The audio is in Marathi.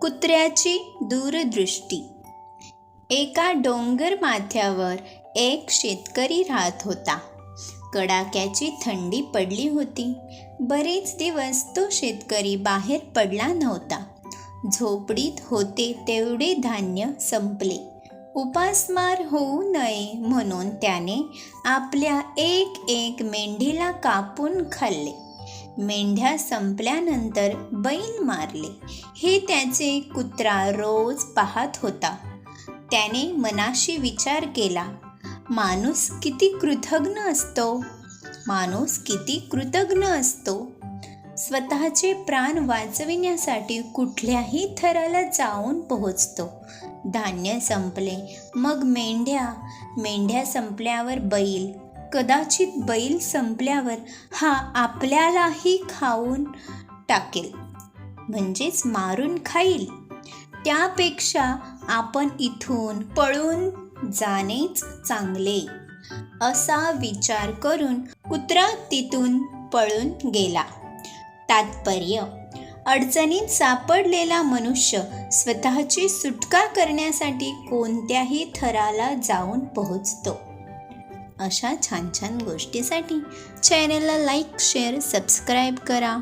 कुत्र्याची दूरदृष्टी. एका डोंगर माथ्यावर एक शेतकरी राहत होता. कडाक्याची थंडी पडली होती. बरेच दिवस तो शेतकरी बाहेर पडला नव्हता. झोपडीत होते तेवढे धान्य संपले. उपासमार होऊ नये म्हणून त्याने आपल्या एक एक मेंढीला कापून खाल्ले. मेंढ्या संपल्यानंतर बैल मारले. हे त्याचे कुत्रा रोज पाहत होता. त्याने मनाशी विचार केला माणूस किती कृतज्ञ असतो? माणूस किती कृतज्ञ असतो? स्वतःचे प्राण वाचविण्यासाठी कुठल्याही थराला जाऊन पोहोचतो. धान्य संपले. मग मेंढ्या मेंढ्या संपल्यावर बैल कदाचित बैल संपल्यावर हा आपल्यालाही खाऊन टाकेल. म्हणजेच मारून खाईल. त्यापेक्षा आपण इथून पळून जाणेच चांगले असा विचार करून कुत्रा तिथून पळून गेला. तात्पर्य अडचणीत सापडलेला मनुष्य स्वतःची सुटका करण्यासाठी कोणत्याही थराला जाऊन पोहोचतो. अशा छान छान गोष्टीसाठी चॅनलला लाईक शेअर सबस्क्राईब करा.